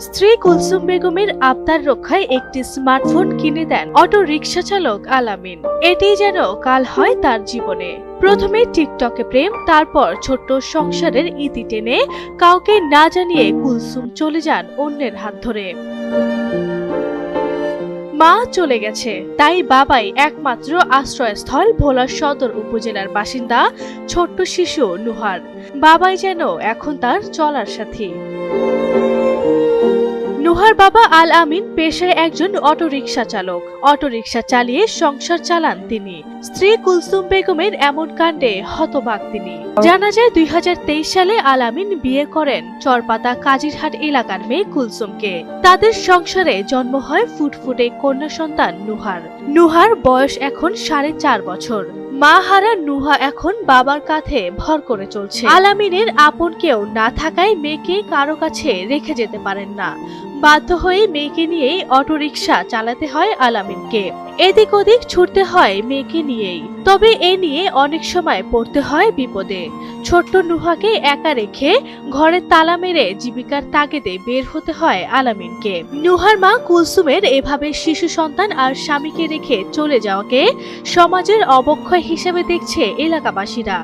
স্ত্রী কুলসুম বেগমের আবদার রক্ষায় একটি স্মার্টফোন কিনে দেন অটো রিকশা চালক আলামিন। এটি যেন কাল হয় তার জীবনে। প্রথমে টিকটকে প্রেম, তারপর ছোট্ট সংসারের ইতি টেনে কাউকে না জানিয়ে কুলসুম চলে যান অন্যের হাত ধরে। মা চলে গেছে। তাই বাবাই একমাত্র আশ্রয়স্থল ভোলা সদর উপজেলার বাসিন্দা ছোট্ট শিশু নুহার। বাবাই যেন এখন তার চলার সাথী। নুহার বাবা আল আমিন পেশায় একজন অটোরিকশা চালক। অটোরিকশা চালিয়ে সংসার চালান তিনি। স্ত্রী কুলসুম বেগমের এমন কাণ্ডে হতবাক তিনি। জানা যায় দুই সালে আল আমিন বিয়ে করেন চরপাতা কাজিরহাট এলাকার মেয়ে কুলসুমকে। তাদের সংসারে জন্ম হয় ফুটফুটে কন্যা সন্তান নুহার। নুহার বয়স এখন সাড়ে চার বছর। মা হারা নুহা এখন বাবার কাঁধে ভর করে চলছে। আলামিনের আপন কেউ না থাকায় মেয়েকে কারও কাছে রেখে যেতে পারেন না। বাধ্য হয়ে মেয়েকে নিয়েই অটোরিকশা চালাতে হয় আলামিনকে। এদিক ওদিক ছুটতে হয় মেয়েকে নিয়েই। তবে এ নিয়ে অনেক সময় পড়তে হয় বিপদে। ছোট্ট নুহাকে একা রেখে ঘরে তালা মেরে জীবিকার তাগিদে বের হতে হয় আলামিনকে। নুহার মা কুলসুমের এভাবে শিশু সন্তান আর স্বামীকে রেখে চলে যাওয়াকে সমাজের অবক্ষয় হিসেবে দেখছে এলাকাবাসীরা।